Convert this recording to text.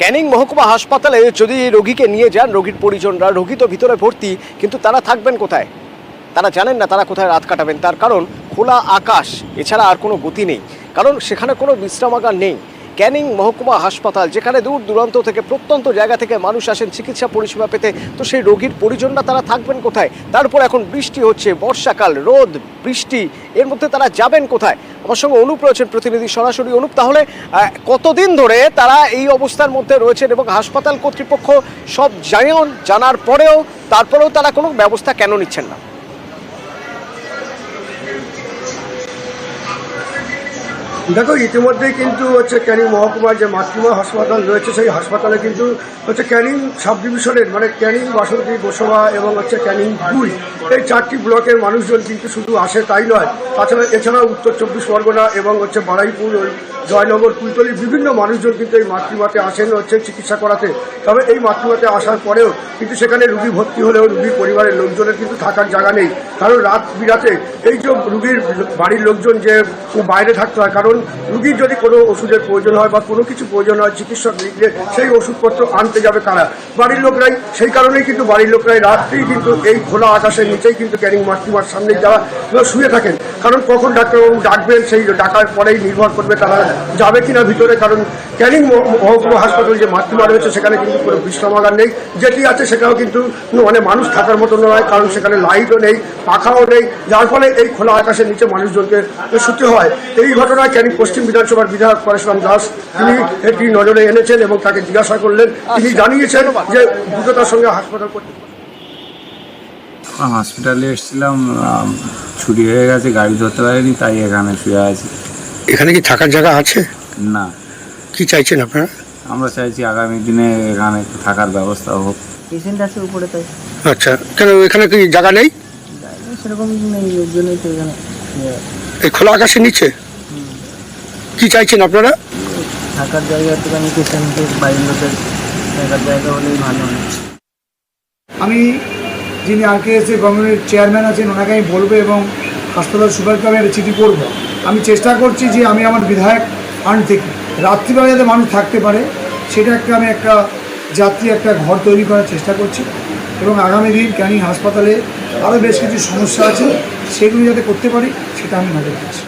ক্যানিং মহকুমা হাসপাতালে যদি রোগীকে নিয়ে যান, রোগীর পরিজনরা রোগী তো ভিতরে ভর্তি, কিন্তু তারা থাকবেন কোথায়? তারা জানেন না তারা কোথায় রাত কাটাবেন। তার কারণ খোলা আকাশ, এছাড়া আর কোনো গতি নেই। কারণ সেখানে কোনো বিশ্রামাগার নেই। ক্যানিং মহকুমা হাসপাতাল, যেখানে দূর দূরান্ত থেকে প্রত্যন্ত জায়গা থেকে মানুষ আসেন, চিকিৎসা পরিষেবা পেতে। তো সেই রোগীর পরিজনরা তারা থাকবেন কোথায়? তারপর এখন বৃষ্টি হচ্ছে, বর্ষাকাল, রোদ, বৃষ্টি, এর মধ্যে তারা যাবেন কোথায়? আমার সঙ্গে অনুপ রয়েছেন প্রতিনিধি সরাসরি। অনুপ, তাহলে কতদিন ধরে তারা এই অবস্থার মধ্যে রয়েছেন এবং হাসপাতাল কর্তৃপক্ষ সব জানেন জানার পরেও তারপরেও তারা কোনো ব্যবস্থা কেন নিচ্ছেন না? দেখো ইতিমধ্যেই কিন্তু হচ্ছে ক্যানিং মহকুমার যে মাতৃমা হাসপাতাল রয়েছে, সেই হাসপাতালে কিন্তু হচ্ছে ক্যানিং সাব ডিভিশনের মানে ক্যানিং বাসন্তী গোসবা এবং হচ্ছে ক্যানিং দুই এই চারটি ব্লকের মানুষজন কিন্তু শুধু আসে তাই নয়। তাছাড়া এছাড়া উত্তর চব্বিশ পরগনা এবং হচ্ছে বারাইপুর, জয়নগর কুলতলি বিভিন্ন মানুষজন কিন্তু এই মাতৃমাতে আসেন হচ্ছে চিকিৎসা করাতে। তবে এই মাতৃমাতে আসার পরেও কিন্তু সেখানে রুগী ভর্তি হলেও রুগীর পরিবারের লোকজনের কিন্তু থাকার জায়গা নেই। কারণ রাত বিরাতে এই যে রুগীর বাড়ির লোকজন যে বাইরে থাকতে হয়, কারণ রুগীর যদি কোনো ওষুধের প্রয়োজন হয় বা কোনো কিছু প্রয়োজন হয়, চিকিৎসক লিখলে সেই ওষুধপত্র আনতে যাবে কারা? বাড়ির লোকরাই। সেই কারণেই কিন্তু বাড়ির লোকরাই রাত্রেই কিন্তু এই খোলা আকাশের নিচেই কিন্তু ক্যানিং মাতৃমার সামনে যাওয়া শুয়ে থাকেন। কারণ কখন ডাক্তারবাবু ডাকবেন, সেই ডাকার পরেই নির্ভর করবে তারা যাবে কিনা ভিতরে। কারণ ক্যানিং মহকুমা হাসপাতাল যে মাতৃমা রয়েছে, সেখানে কিন্তু কোনো বিশ্রামাগার নেই। যেটি আছে, সেটাও কিন্তু মানে মানুষ থাকার মতো নয়, কারণ সেখানে লাইটও নেই, পাখাও নেই। যার ফলে এই খোলা আকাশের নিচে মানুষজনকে শুতে হয়। এই ঘটনায় ক্যানিং পশ্চিম বিধানসভার বিধায়ক পরেশরাম দাস, তিনি এটি নজরে এনেছেন এবং তাকে জিজ্ঞাসা করলেন। তিনি জানিয়েছেন যে দ্রুততার সঙ্গে হাসপাতাল কর্তৃপক্ষ হসপিটালে এসেছিলাম ছুটি হয়ে গেছে গাড়ি ধরতে পারিনি তাই এখানে শুয়ে আছি। এখানে কি থাকার জায়গা আছে? না। কি চাইছেন আপনারা? আমরা চাইছি আগামী দিনে এখানে থাকার ব্যবস্থা হোক। পেশেন্ট আছে উপরে তাই। আচ্ছা কেন এখানে কি জায়গা নেই? সেরকম নেই ওর জন্যই তো এখানে। এই খোলা আকাশের নিচে? কি চাইছেন আপনারা? থাকার জায়গা একটুখানি পেশেন্টের লোকের থাকার জায়গা হলেই ভালো হয়। আমি যিনি আর কে চেয়ারম্যান আছেন, ওনাকে আমি বলব এবং হাসপাতাল সুপারকে আমি একটা চিঠি করব আমি চেষ্টা করছি যে আমি আমার বিধায়ক ফান্ড থেকে, রাত্রিবেলা যাতে মানুষ থাকতে পারে, সেটা একটা আমি একটা যাত্রী, একটা ঘর তৈরি করার চেষ্টা করছি এবং আগামী দিন ক্যানিং হাসপাতালে আরও বেশ কিছু সমস্যা আছে, সেগুলি যাতে করতে পারি, সেটা আমি নজর দিচ্ছি